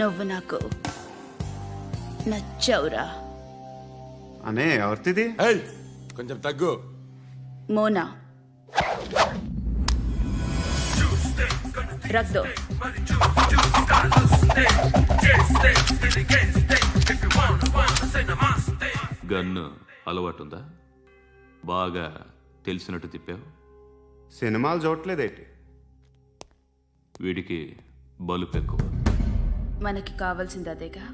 నువ్వు నాకు నచ్చావురా. అనే ఎవరిది కొంచెం తగ్గు. మోనా. రక్ దో గన్ను అలవాటుందా? బాగా తెలిసినట్టు తిప్పావు? సినిమాలు చూడట్లేదేంటి? వీడికి బలుపు ఎక్కువ మనకి కావాల్సింది అదేగా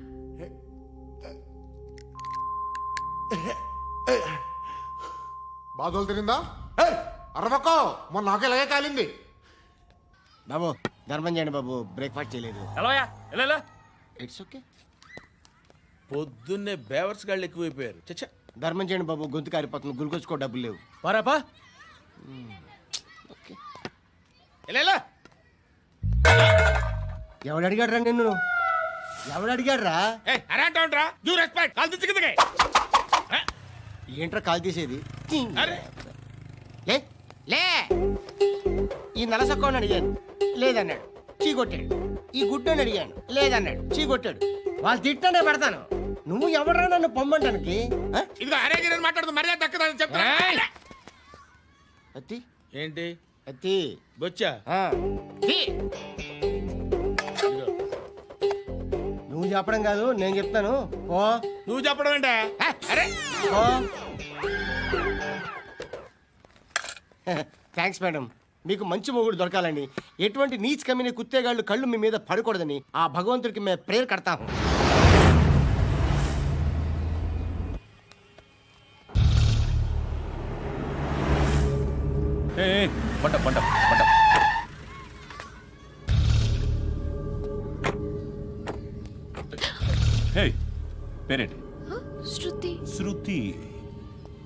బాధలు తిరిందా? అరవకో. మొన్న నాకు ఇలాగే కాలింది. బాబు ధర్మం చేయండి బాబు బ్రేక్ఫాస్ట్ చేయలేదు. ఎలాయా ఎలా ఇట్స్ ఓకే పొద్దున్నే బేవర్స్ గాళ్ళు ఎక్కువైపోయారు. చచ్చా ధర్మం చేయండి బాబు గొంతు కారిపోతుంది గురికొచ్చుకో డబ్బులు లేవు. పారాపా ఓకే ఎలా ఎవడు అడిగాడు రా నిన్ను? ఎవడు అడిగాడు రా అరే అంటావుంట్రా డ్యూ రెస్పెక్ట్ కాల్ తెచ్చి కిందకి. ఏంట్రా కాల్ తీసేది? అరే. లే లే. ఈ నలసక్కని అడిగాను లేదన్నాడు. చీ కొట్టాడు. ఈ గుడ్డని అడిగాను లేదన్నాడు. చీ కొట్టాడు. వాళ్ళు తిట్టానే పెడతాను. నువ్వు ఎవడరా నన్ను పొమ్మంటానికి? ఇదిగో అరే గిరని మాట్లాడుతూ మర్యాద దక్కదని చెప్తా అత్తి. ఏంటి? అత్తి. బొచ్చా? ఆ. తీ. నువ్వు చెప్పడం కాదు నేను చెప్తాను. ఓ నువ్వు చెప్పడం ఏంటే? ఆ, అరే. ఓ థ్యాంక్స్ మేడం మీకు మంచి మొగుడు దొరకాలని. ఎటువంటి నీచ్ కమ్మిన కుత్తేగాళ్ళు కళ్ళు మీ మీద పడకూడదని ఆ భగవంతుడికి మేము ప్రేయర్ కడతాము పంట పంట పంట.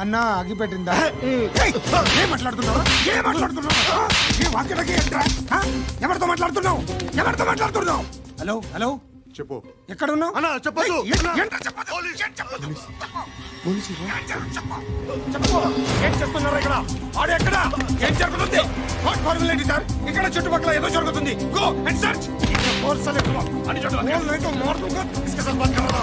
అన్నా అగ్గిపెట్టిందా ఏం మాట్లాడుతున్నావు ఏం మాట్లాడుతున్నావు వాక్యలకి? ఎవరితో మాట్లాడుతున్నావు ఎవరితో మాట్లాడుతున్నావు హలో హలో చెప్పు ఎక్కడ ఉన్నావు అన్నా, ఏ- చెప్పు, చెప్పు. చెప్పు. చేస్తున్నారు ఇక్కడ ఆడు ఎక్కడ ఏం జరుగుతుంది వాట్ సార్ ఇక్కడ చుట్టుపక్కల ఏదో జరుగుతుంది గో అండ్ సర్చ్ ఫోర్స్ అనే డిస్కషన్ కరా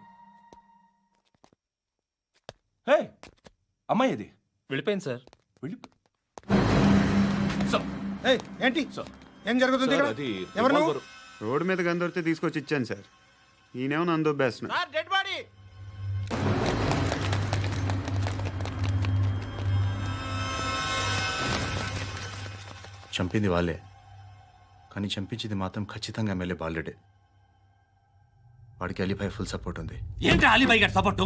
ఏయ్ అమ్మాయి ఇది వెళ్ళిపోయింది సార్. వెళ్ళి సార్. ఏయ్, ఏంటి? ఏం జరుగుతుంది ఇక్కడ? అది ఎవరు నువ్వు? రోడ్డు మీద గన్ను దొరికితే తీసుకొచ్చి ఇచ్చాను సార్. ఈయనేమో నన్ను బాడీ! చంపింది వాళ్ళే. కానీ చంపించింది మాత్రం ఖచ్చితంగా ఎమ్మెల్యే బాలుడే. వాడికి అలీభాయ్ ఫుల్ సపోర్ట్ ఉంది. ఏంటి అలీబాయి గారి సపోర్టు?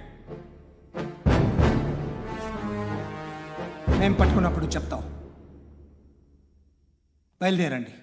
మేము పట్టుకున్నప్పుడు చెప్తాం బయలుదేరండి.